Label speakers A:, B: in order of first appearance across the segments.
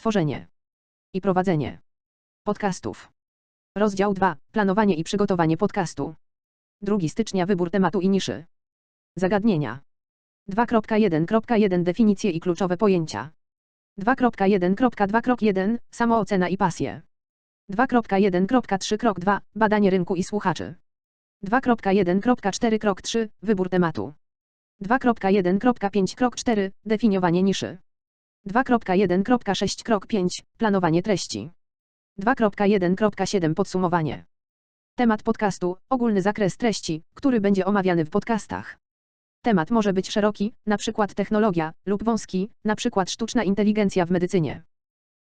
A: Tworzenie i prowadzenie podcastów. Rozdział 2. Planowanie i przygotowanie podcastu. 2 stycznia wybór tematu i niszy. Zagadnienia. 2.1.1 Definicje i kluczowe pojęcia. 2.1.2.1 Samoocena i pasje. 2.1.3.2 Badanie rynku i słuchaczy. 2.1.4.3 Wybór tematu. 2.1.5.4 Definiowanie niszy. 2.1.6.5 Planowanie treści. 2.1.7 Podsumowanie. Temat podcastu ogólny zakres treści, który będzie omawiany w podcastach. Temat może być szeroki, np. technologia, lub wąski, np. sztuczna inteligencja w medycynie.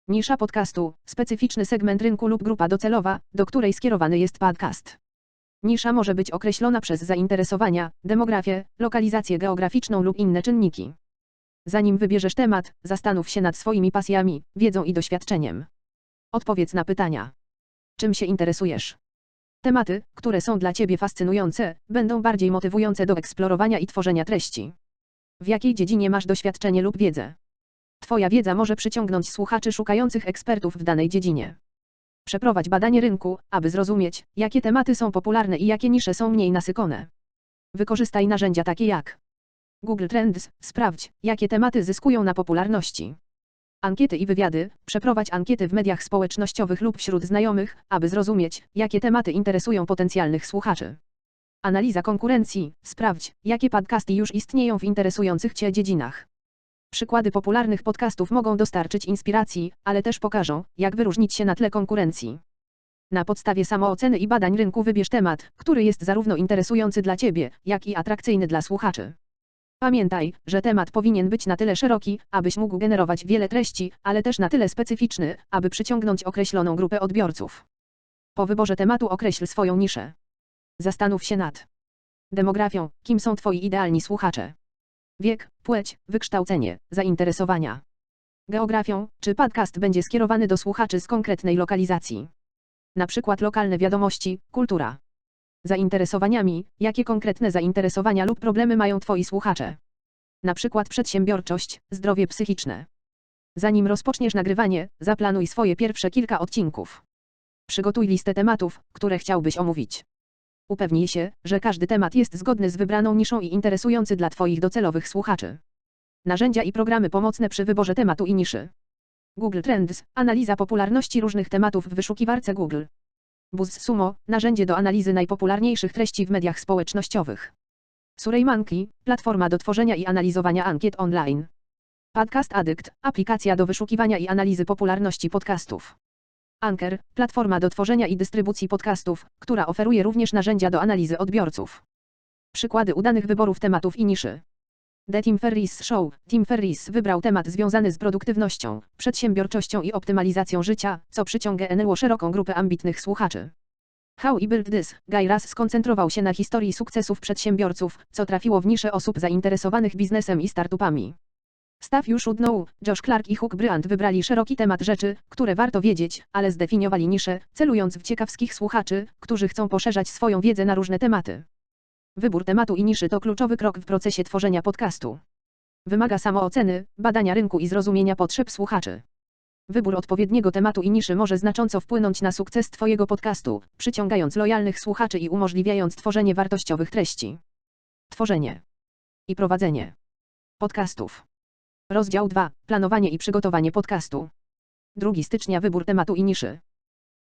A: Nisza podcastu specyficzny segment rynku lub grupa docelowa, do której skierowany jest podcast. Nisza może być określona przez zainteresowania, demografię, lokalizację geograficzną lub inne czynniki. Zanim wybierzesz temat, zastanów się nad swoimi pasjami, wiedzą i doświadczeniem. Odpowiedz na pytania. Czym się interesujesz? Tematy, które są dla Ciebie fascynujące, będą bardziej motywujące do eksplorowania i tworzenia treści. W jakiej dziedzinie masz doświadczenie lub wiedzę? Twoja wiedza może przyciągnąć słuchaczy szukających ekspertów w danej dziedzinie. Przeprowadź badanie rynku, aby zrozumieć, jakie tematy są popularne i jakie nisze są mniej nasycone. Wykorzystaj narzędzia takie jak Google Trends, sprawdź, jakie tematy zyskują na popularności. Ankiety i wywiady, przeprowadź ankiety w mediach społecznościowych lub wśród znajomych, aby zrozumieć, jakie tematy interesują potencjalnych słuchaczy. Analiza konkurencji, sprawdź, jakie podcasty już istnieją w interesujących Cię dziedzinach. Przykłady popularnych podcastów mogą dostarczyć inspiracji, ale też pokażą, jak wyróżnić się na tle konkurencji. Na podstawie samooceny i badań rynku wybierz temat, który jest zarówno interesujący dla Ciebie, jak i atrakcyjny dla słuchaczy. Pamiętaj, że temat powinien być na tyle szeroki, abyś mógł generować wiele treści, ale też na tyle specyficzny, aby przyciągnąć określoną grupę odbiorców. Po wyborze tematu określ swoją niszę. Zastanów się nad demografią, kim są Twoi idealni słuchacze. Wiek, płeć, wykształcenie, zainteresowania. Geografią, czy podcast będzie skierowany do słuchaczy z konkretnej lokalizacji. Na przykład lokalne wiadomości, kultura. Zainteresowaniami, jakie konkretne zainteresowania lub problemy mają Twoi słuchacze. Na przykład przedsiębiorczość, zdrowie psychiczne. Zanim rozpoczniesz nagrywanie, zaplanuj swoje pierwsze kilka odcinków. Przygotuj listę tematów, które chciałbyś omówić. Upewnij się, że każdy temat jest zgodny z wybraną niszą i interesujący dla Twoich docelowych słuchaczy. Narzędzia i programy pomocne przy wyborze tematu i niszy. Google Trends, analiza popularności różnych tematów w wyszukiwarce Google. BuzzSumo, narzędzie do analizy najpopularniejszych treści w mediach społecznościowych. SurveyMonkey, platforma do tworzenia i analizowania ankiet online. Podcast Addict, aplikacja do wyszukiwania i analizy popularności podcastów. Anchor, platforma do tworzenia i dystrybucji podcastów, która oferuje również narzędzia do analizy odbiorców. Przykłady udanych wyborów tematów i niszy. The Tim Ferriss Show. Tim Ferriss wybrał temat związany z produktywnością, przedsiębiorczością i optymalizacją życia, co przyciągnęło szeroką grupę ambitnych słuchaczy. How I Built This. Guy Raz skoncentrował się na historii sukcesów przedsiębiorców, co trafiło w niszę osób zainteresowanych biznesem i startupami. Staff You Should Know, Josh Clark i Hugh Bryant wybrali szeroki temat rzeczy, które warto wiedzieć, ale zdefiniowali niszę, celując w ciekawskich słuchaczy, którzy chcą poszerzać swoją wiedzę na różne tematy. Wybór tematu i niszy to kluczowy krok w procesie tworzenia podcastu. Wymaga samooceny, badania rynku i zrozumienia potrzeb słuchaczy. Wybór odpowiedniego tematu i niszy może znacząco wpłynąć na sukces Twojego podcastu, przyciągając lojalnych słuchaczy i umożliwiając tworzenie wartościowych treści. Tworzenie i prowadzenie podcastów. Rozdział 2. Planowanie i przygotowanie podcastu. 2 stycznia wybór tematu i niszy.